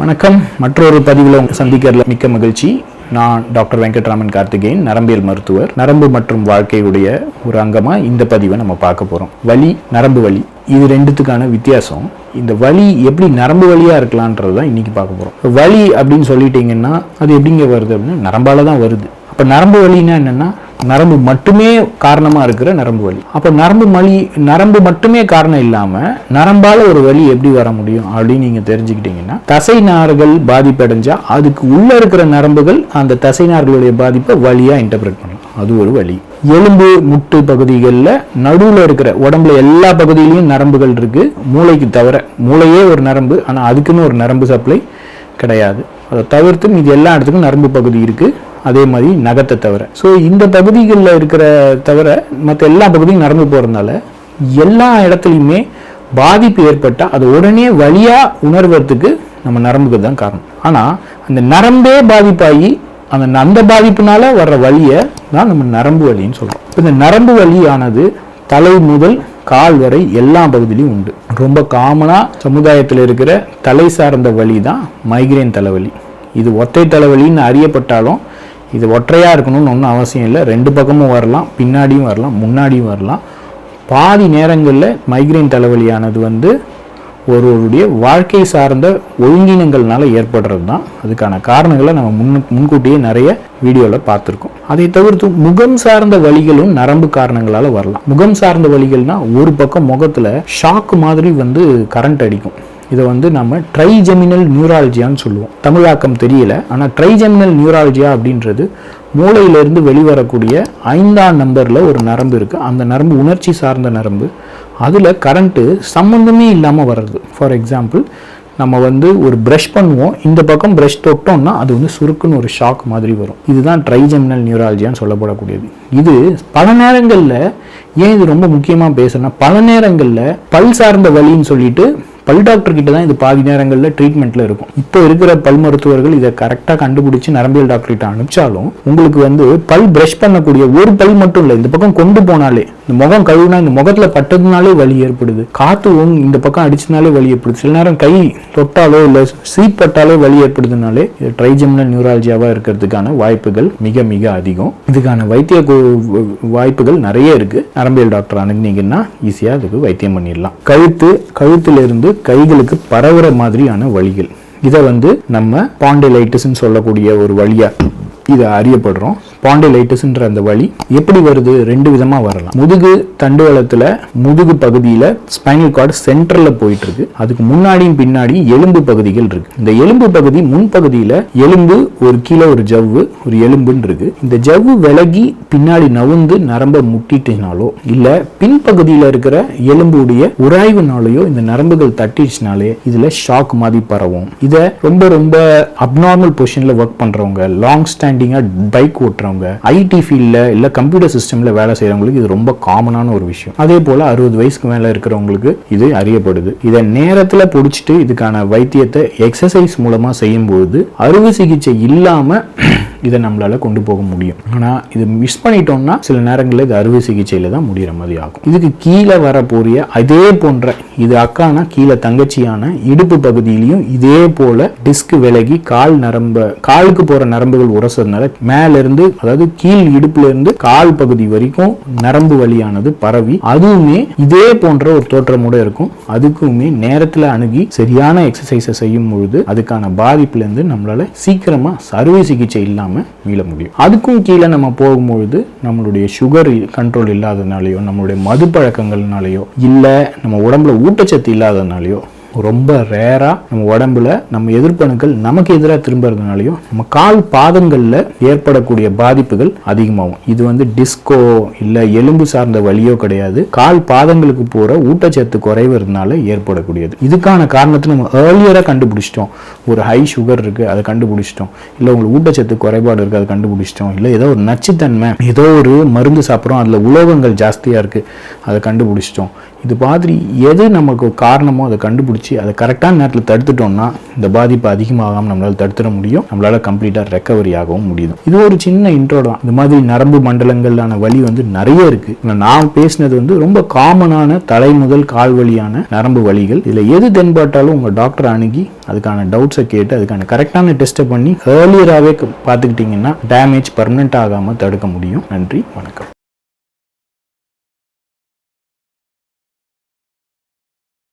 வணக்கம். மற்றொரு பதிவில் உங்களை சந்திக்கிறதுல மிக்க மகிழ்ச்சி. நான் டாக்டர் வெங்கட்ராமன் கார்த்திகேயன் நரம்பியல் மருத்துவர். நரம்பு மற்றும் வாழ்க்கையுடைய ஒரு அங்கமாக இந்த பதிவை நம்ம பார்க்க போகிறோம் வலி நரம்பு வலி இது ரெண்டுத்துக்கான வித்தியாசம். இந்த வலி எப்படி நரம்பு வழியாக இருக்கலான்றது தான் இன்றைக்கி பார்க்க போகிறோம் வலி அப்படின்னு சொல்லிட்டீங்கன்னா அது எப்படிங்க வருது அப்படின்னா நரம்பால தான் வருது. அப்போ நரம்பு வலின்னா என்னென்னா நரம்பு மட்டுமே காரணமாக இருக்கிற நரம்பு வலி. அப்போ நரம்பு மலி நரம்பு மட்டுமே காரணம் இல்லாமல் நரம்பால் ஒரு வலி எப்படி வர முடியும் அப்படின்னு நீங்கள் தெரிஞ்சுக்கிட்டீங்கன்னா தசை நார்கள் பாதிப்படைஞ்சா அதுக்கு உள்ளே இருக்கிற நரம்புகள் அந்த தசை நார்களுடைய பாதிப்பை வழியாக இன்டர்பிரட் பண்ணலாம். அது ஒரு வலி. எலும்பு முட்டு பகுதிகளில் நடுவில் இருக்கிற உடம்புல எல்லா பகுதியிலையும் நரம்புகள் இருக்குது மூளைக்கு தவிர மூளையே ஒரு நரம்பு ஆனால் அதுக்குன்னு ஒரு நரம்பு சப்ளை கிடையாது. அதை தவிர்த்து மீதி எல்லா இடத்துக்கும் நரம்பு பகுதி இருக்குது அதே மாதிரி நகத்தை தவிர. ஸோ இந்த பகுதிகளில் இருக்கிற தவிர மற்ற எல்லா பகுதியும் நடந்து போகிறதுனால எல்லா இடத்துலையுமே பாதிப்பு ஏற்பட்டால் அது உடனே வழியாக உணர்வதுக்கு நம்ம நரம்புக்கு தான் காரணம். ஆனால் அந்த நரம்பே பாதிப்பாகி அந்த அந்த பாதிப்புனால வர்ற வழியை தான் நம்ம நரம்பு வலின்னு சொல்கிறோம் இப்போ இந்த நரம்பு வலியானது தலை முதல் கால் வரை எல்லா பகுதியிலையும் உண்டு. ரொம்ப காமனாக சமுதாயத்தில் இருக்கிற தலை சார்ந்த வலி தான் மைக்ரேன் தலைவலி. இது ஒற்றை தலைவலின்னு அறியப்பட்டாலும் இது ஒற்றையாக இருக்கணும்னு ஒன்றும் அவசியம் இல்லை. ரெண்டு பக்கமும் வரலாம் பின்னாடியும் வரலாம் முன்னாடியும் வரலாம். பாதி நேரங்களில் மைக்ரேன் தலைவலியானது வந்து ஒருவருடைய வாழ்க்கை சார்ந்த ஒழுங்கினங்கள்னால ஏற்படுறது தான் அதுக்கான காரணங்களை நம்ம முன் முன்கூட்டியே நிறைய வீடியோவில் பார்த்துருக்கோம். அதை தவிர்த்து முகம் சார்ந்த வழிகளும் நரம்பு காரணங்களால் வரலாம். முகம் சார்ந்த வழிகள்னால் ஒரு பக்கம் முகத்தில் ஷாக்கு மாதிரி வந்து கரண்ட் அடிக்கும். இதை வந்து நம்ம ட்ரைஜெமினல் நியூராலஜியான்னு சொல்லுவோம். தமிழாக்கம் தெரியல. ஆனால் ட்ரைஜெமினல் நியூராலஜியா அப்படின்றது மூளையிலிருந்து வெளிவரக்கூடிய ஐந்தாம் நம்பரில் ஒரு நரம்பு இருக்குது அந்த நரம்பு உணர்ச்சி சார்ந்த நரம்பு. அதில் கரண்ட்டு சம்மந்தமே இல்லாமல் வர்றது. ஃபார் எக்ஸாம்பிள் நம்ம வந்து ஒரு ப்ரஷ் பண்ணுவோம். இந்த பக்கம் ப்ரஷ் தொட்டோம்னா அது வந்து சுருக்குன்னு ஒரு ஷாக் மாதிரி வரும். இதுதான் ட்ரைஜெமினல் நியூராலஜியான்னு சொல்லப்படக்கூடியது. இது பல நேரங்களில் ஏன் இது ரொம்ப முக்கியமாக பேசுறேன்னா பல நேரங்களில் பல் சார்ந்த வழின்னு சொல்லிட்டு பல் டாக்டர் கிட்ட தான் இது பாதி நேரங்களில் ட்ரீட்மெண்ட்டில் இருக்கும். இப்போ இருக்கிற பல் மருத்துவர்கள் இதை கரெக்டாக கண்டுபிடிச்சு நரம்பியல் டாக்டர்கிட்ட அனுப்பிச்சாலும் உங்களுக்கு வந்து பல் ப்ரஷ் பண்ணக்கூடிய ஒரு பல் மட்டும் இல்லை இந்த பக்கம் கொண்டு போனாலே இந்த முகம் கழுவுனா இந்த முகத்தில் பட்டதுனாலே வலி ஏற்படுது. காத்து இந்த பக்கம் அடிச்சனாலே வலி ஏற்படுது. சில நேரம் கை தொட்டாலோ இல்லை சீப்பட்டாலோ வலி ஏற்படுதுனாலே இது ட்ரைஜெமினல் நியூராலஜியாவாக இருக்கிறதுக்கான வாய்ப்புகள் மிக மிக அதிகம். இதுக்கான வைத்திய வாய்ப்புகள் நிறைய இருக்குது நரம்பியல் டாக்டர் அணுகுனீங்கன்னா ஈஸியாக அதுக்கு வைத்தியம் பண்ணிடலாம். கழுத்து கழுத்துல இருந்து கைகளுக்கு பரவுற மாதிரியான வழிகள். இதை வந்து நம்ம பாண்டிலைட்டிஸ்ன்னு சொல்லக்கூடிய ஒரு வழியா இதை அறியப்படுறோம். பாண்டிலைட்டிஸ்ன்ற அந்த வலி எப்படி வருது ரெண்டு விதமாக வரலாம். முதுகு தண்டுவளத்தில் முதுகு பகுதியில் ஸ்பைனல் கார்டு சென்டரில் போயிட்டு இருக்கு அதுக்கு முன்னாடியும் பின்னாடி எலும்பு பகுதிகள் இருக்கு. இந்த எலும்பு பகுதி முன்பகுதியில் எலும்பு ஒரு கீழே ஒரு ஜவ்வு ஒரு எலும்புன்னு இருக்கு. இந்த ஜவ்வு விலகி பின்னாடி நவுந்து நரம்பை முட்டிட்டுனாலோ இல்லை பின்பகுதியில் இருக்கிற எலும்புடைய உராய்வுனாலேயோ இந்த நரம்புகள் தட்டிச்சுனாலே இதில் ஷாக் மாதிரி பரவும். இதை ரொம்ப ரொம்ப அப்நார்மல் பொசிஷனில் ஒர்க் பண்ணுறவங்க லாங் ஸ்டாண்டிங்காக பைக் ஓட்டுறவங்க ஐடி ஃபீல்டில் இல்லை கம்ப்யூட்டர் சிஸ்டமில் வேலை செய்யறவங்களுக்கு இது ரொம்ப காமனான ஒரு விஷயம். அதே போல் அறுபது வயசுக்கு மேலே இருக்கிறவங்களுக்கு இது அறியப்படுது. இதை நேரத்தில் பிடிச்சிட்டு இதுக்கான வைத்தியத்தை எக்ஸசைஸ் மூலமாக செய்யும்போது அறுவை சிகிச்சை இல்லாமல் இதை நம்மளால கொண்டு போக முடியும். ஆனா இது மிஸ் பண்ணிட்டோம்னா சில நேரங்களில் இது அறுவை சிகிச்சையில தான் முடிகிற மாதிரி ஆகும். இதுக்கு கீழே வரப்போறிய அதே போன்ற இது அக்கானா கீழே தங்கச்சியான இடுப்பு பகுதியிலையும் இதே போல டிஸ்க் விலகி கால் நரம்ப காலுக்கு போற நரம்புகள் உரசதுனால மேல இருந்து அதாவது கீழ் இடுப்புல இருந்து கால் பகுதி வரைக்கும் நரம்பு வழியானது பரவி அதுவுமே இதே போன்ற ஒரு தோற்றமோட இருக்கும். அதுக்குமே நேரத்தில் அணுகி சரியான எக்ஸசைஸை செய்யும் பொழுது அதுக்கான பாதிப்புல இருந்து நம்மளால சீக்கிரமா அறுவை சிகிச்சை இல்லாமல் இல்லாம மீள முடியும். அதுக்கும் கீழே நம்ம போகும்பொழுது நம்மளுடைய சுகர் கண்ட்ரோல் இல்லாதனாலேயோ நம்மளுடைய மது பழக்கங்கள்னாலேயோ இல்லை நம்ம உடம்புல ஊட்டச்சத்து இல்லாதனாலேயோ ரொம்ப ரேராக நம்ம உடம்புல நம்ம எதிர்ப்பணுக்கள் நமக்கு எதிராக திரும்புறதுனாலையும் நம்ம கால் பாதங்களில் ஏற்படக்கூடிய பாதிப்புகள் அதிகமாகும். இது வந்து டிஸ்கோ இல்லை எலும்பு சார்ந்த வழியோ கிடையாது. கால் பாதங்களுக்கு போகிற ஊட்டச்சத்து குறைவதுனால ஏற்படக்கூடியது. இதுக்கான காரணத்தை நம்ம ஏர்லியராக கண்டுபிடிச்சிட்டோம். ஒரு ஹை சுகர் இருக்குது அதை கண்டுபிடிச்சிட்டோம். இல்லை உங்களுக்கு ஊட்டச்சத்து குறைபாடு இருக்குது அதை கண்டுபிடிச்சிட்டோம். இல்லை ஏதோ ஒரு நச்சுத்தன்மை ஏதோ ஒரு மருந்து சாப்பிட்றோம் அதில் உலோகங்கள் ஜாஸ்தியாக இருக்குது அதை கண்டுபிடிச்சிட்டோம். இது மாதிரி எது நமக்கு காரணமோ அதை கண்டுபிடிச்சி அதை கரெக்டான நேரத்தில் தடுத்துட்டோம்னா இந்த பாதிப்பு அதிகமாகாமல் நம்மளால் தடுத்துட முடியும். நம்மளால் கம்ப்ளீட்டாக ரெக்கவரி ஆகவும் முடியும் இது ஒரு சின்ன இன்ட்ரோ தான். இந்த மாதிரி நரம்பு மண்டலங்களான வலி வந்து நிறைய இருக்குது நான் பேசினது வந்து ரொம்ப காமனான தலை முதல் கால் வலியான நரம்பு வலிகள். இதில் எது தென்பட்டாலும் உங்கள் டாக்டர் அணுகி அதுக்கான டவுட்ஸை கேட்டு அதுக்கான கரெக்டான டெஸ்ட்டை பண்ணி ஏர்லியராகவே பார்த்துக்கிட்டிங்கன்னா டேமேஜ் பர்மனெண்ட் ஆகாமல் தடுக்க முடியும். நன்றி வணக்கம்.